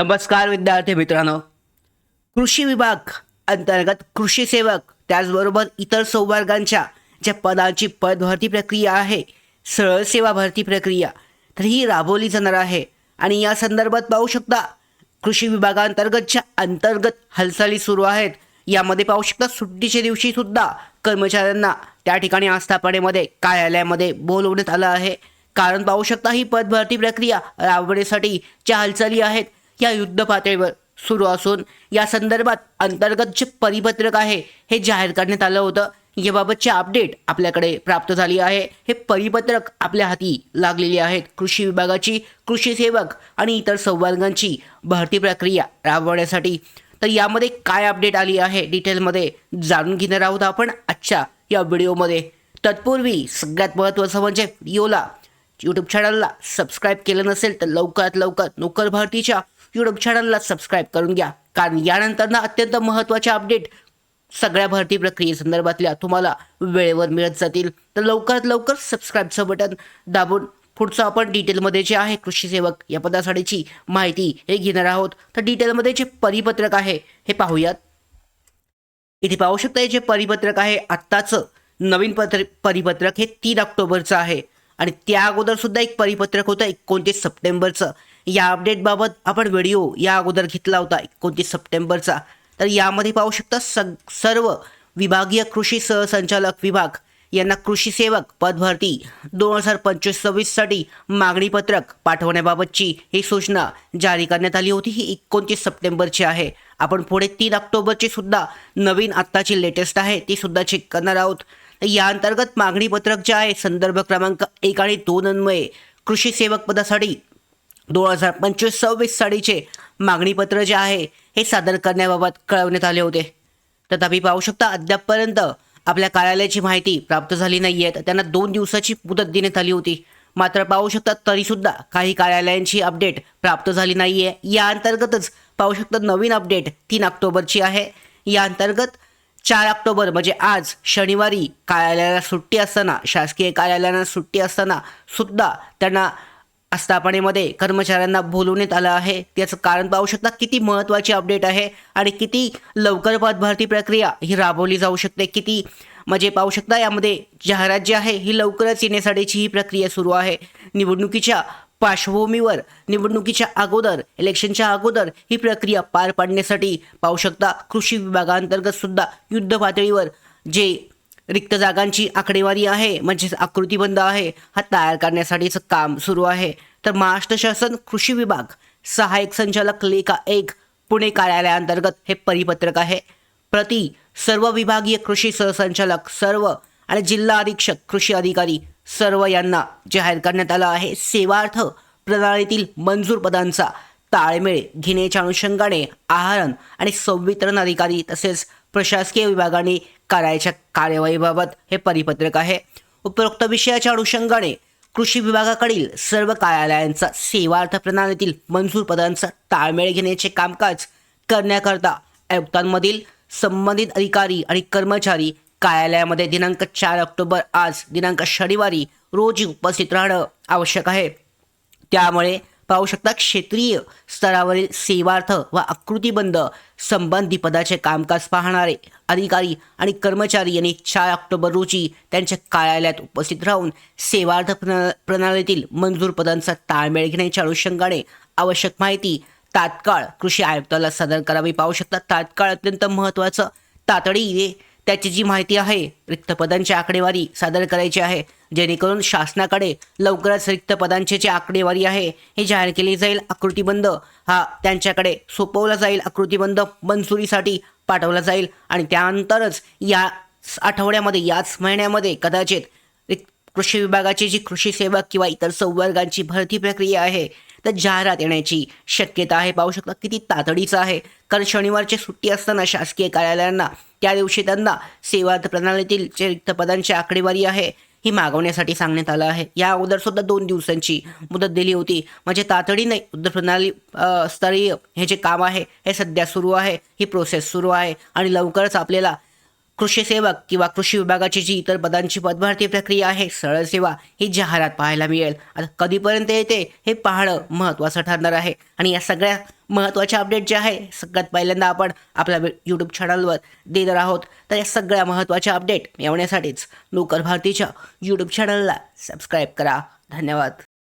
नमस्कार विद्यार्थी मित्रांनो. कृषी विभाग अंतर्गत कृषी सेवक त्याचबरोबर इतर संवर्गांच्या ज्या पदांची पदभरती प्रक्रिया आहे सरळ सेवा भरती प्रक्रिया तर ही राबवली जाणार आहे. आणि या संदर्भात पाहू शकता कृषी विभागांतर्गतच्या अंतर्गत हालचाली सुरू आहेत यामध्ये पाहू शकता सुट्टीच्या दिवशी सुद्धा कर्मचाऱ्यांना त्या ठिकाणी आस्थापनेमध्ये कार्यालयामध्ये बोलवण्यात आलं आहे. कारण पाहू शकता ही पदभरती प्रक्रिया राबवण्यासाठी ज्या हालचाली आहेत या युद्ध पातळीवर सुरू असून या संदर्भात अंतर्गत जे परिपत्रक आहे हे जाहीर करण्यात आलं होतं. याबाबतचे अपडेट आपल्याकडे प्राप्त झाली आहे. हे परिपत्रक आपल्या हाती लागलेली आहेत. कृषी विभागाची कृषी सेवक आणि इतर संवर्गांची भरती प्रक्रिया राबवण्यासाठी. तर यामध्ये काय अपडेट आली आहे? डिटेलमध्ये जाणून घेणार आहोत आपण आजच्या या व्हिडिओमध्ये. तत्पूर्वी सगळ्यात महत्त्वाचं म्हणजे व्हिडिओला यूट्यूब चॅनलला सबस्क्राईब केलं नसेल तर लवकरात लवकर नोकर भरतीच्या यूट्यूब चॅनलला सबस्क्राईब करून घ्या. कारण यानंतर ना अत्यंत महत्त्वाचे अपडेट सगळ्या भरती प्रक्रियेसंदर्भातल्या तुम्हाला वेळेवर मिळत जातील. तर लवकरात लवकर सबस्क्राईबचं बटन दाबून पुढचं आपण डिटेलमध्ये जे आहे कृषी सेवक या पदासाठीची माहिती हे घेणार आहोत. तर डिटेलमध्ये जे परिपत्रक आहे हे पाहूयात. इथे पाहू शकता हे जे परिपत्रक आहे आत्ताचं नवीन पत्र परिपत्रक हे तीन ऑक्टोबरचं आहे. आणि त्या अगोदर सुद्धा एक परिपत्रक होतं एकोणतीस सप्टेंबरचं. या अपडेटबाबत आपण व्हिडिओ या अगोदर घेतला होता एकोणतीस सप्टेंबरचा. तर यामध्ये पाहू शकता सग सर्व विभागीय कृषी सहसंचालक विभाग यांना कृषी सेवक पदभरती दोन हजार पंचवीस सव्वीससाठी मागणीपत्रक पाठवण्याबाबतची ही सूचना जारी करण्यात आली होती. ही एकोणतीस सप्टेंबरची आहे. आपण पुढे तीन ऑक्टोबरची सुद्धा नवीन आत्ताची लेटेस्ट आहे ती सुद्धा चेक करणार आहोत. या अंतर्गत मागणीपत्रक जे आहे संदर्भ क्रमांक एक आणि दोन अन्वये कृषी सेवक पदासाठी दोन हजार पंचवीस सव्वीस साडीचे मागणीपत्र जे आहे हे सादर करण्याबाबत कळवण्यात आले होते. तथापि पाहू शकता अद्यापपर्यंत आपल्या कार्यालयाची माहिती प्राप्त झाली नाही आहे तर त्यांना दोन दिवसाची मुदत देण्यात आली होती. मात्र पाहू शकता तरीसुद्धा काही कार्यालयांची अपडेट प्राप्त झाली नाही आहे या अंतर्गतच पाहू शकता नवीन अपडेट तीन ऑक्टोबरची आहे. या अंतर्गत चार ऑक्टोबर म्हणजे आज शनिवारी कार्यालयाला सुट्टी असताना शासकीय कार्यालयांना सुट्टी असताना सुद्धा त्यांना आस्थापनेमध्ये कर्मचाऱ्यांना बोलवण्यात आलं आहे. त्याचं कारण पाहू शकता किती महत्त्वाची अपडेट आहे आणि किती लवकर पदभरती प्रक्रिया ही राबवली जाऊ शकते. किती म्हणजे पाहू शकता यामध्ये जाहिरात जी आहे ही लवकरच येण्यासाठीची ही प्रक्रिया सुरू आहे. निवडणुकीच्या पार्श्वभूमीवर निवडणुकीच्या अगोदर इलेक्शनच्या अगोदर ही प्रक्रिया पार पाडण्यासाठी पाहू शकता कृषी विभागांतर्गत सुद्धा युद्ध पातळीवर जे रिक्त जागांची आकडेवारी आहे म्हणजेच आकृतीबंध आहे हा तयार करण्यासाठीचं काम सुरू आहे. तर महाराष्ट्र शासन कृषी विभाग सहाय्यक संचालक लेखा एक पुणे कार्यालयाअंतर्गत हे परिपत्रक आहे. प्रति सर्व विभागीय कृषी सहसंचालक सर्व आणि जिल्हा अधीक्षक कृषी अधिकारी सर्व यांना जाहीर करण्यात आलं आहे. सेवार्थ प्रणालीतील मंजूर पदांचा ताळमेळ घेण्याच्या अनुषंगाने आहारण आणि संवितरण अधिकारी तसेच प्रशासकीय विभागाने करायच्या कार्यवाहीबाबत हे परिपत्रक आहे. उपरोक्त विषयाच्या अनुषंगाने कृषी विभागाकडील सर्व कार्यालयांचा सेवार्थ प्रणालीतील मंजूर पदांचा ताळमेळ घेण्याचे कामकाज करण्याकरता आयुक्तांमधील संबंधित अधिकारी आणि कर्मचारी कार्यालयामध्ये दिनांक चार ऑक्टोबर आज दिनांक शनिवारी रोजी उपस्थित राहणं आवश्यक आहे. त्यामुळे पाहू शकता क्षेत्रीय स्तरावरील सेवार्थ व आकृतीबंद संबंधी पदाचे कामकाज पाहणारे अधिकारी आणि कर्मचारी यांनी चार ऑक्टोबर रोजी त्यांच्या कार्यालयात उपस्थित राहून सेवार्थ प्रणालीतील मंजूर पदांचा ताळमेळ घेण्याच्या अनुषंगाने आवश्यक माहिती तात्काळ कृषी आयुक्ताला सादर करावी. पाहू शकता तात्काळ अत्यंत महत्त्वाचं तातडीने त्याची जी माहिती आहे रिक्त पदांची आकडेवारी सादर करायची आहे जेणेकरून शासनाकडे लवकरच रिक्त पदांची जी आकडेवारी आहे हे जाहीर केली जाईल. आकृतीबंद हा त्यांच्याकडे सोपवला जाईल. आकृतीबंद मंजुरीसाठी पाठवला जाईल. आणि त्यानंतरच या आठवड्यामध्ये याच महिन्यामध्ये कदाचित कृषी विभागाची जी कृषी सेवक किंवा इतर संवर्गांची भरती प्रक्रिया आहे तर जाहिरात येण्याची शक्यता आहे. पाहू शकता किती तातडीचं आहे. कारण शनिवारची सुट्टी असताना शासकीय कार्यालयांना त्या दिवशी त्यांना सेवा प्रणालीतील जे रिक्त पदांची आकडेवारी आहे ही मागवण्यासाठी सांगण्यात आलं आहे. या अगोदर सुद्धा दोन दिवसांची मुदत दिली होती. म्हणजे तातडीने युद्ध प्रणाली स्तरीय हे जे काम आहे हे सध्या सुरू आहे. ही प्रोसेस सुरू आहे आणि लवकरच आपल्याला कृषी सेवक किंवा कृषी विभागाची जी इतर पदांची पदभरती प्रक्रिया आहे सरळ सेवा ही जाहिरात पाहायला मिळेल. आता कधीपर्यंत येते हे पाहणं महत्त्वाचं ठरणार आहे. आणि या सगळ्या महत्त्वाचे अपडेट जे आहे सगळ्यात पहिल्यांदा आपण आपल्या यूट्यूब चॅनलवर देणार आहोत. तर या सगळ्या महत्त्वाच्या अपडेट मिळवण्यासाठीच नोकर भारतीच्या यूट्यूब चॅनलला सबस्क्राईब करा. धन्यवाद.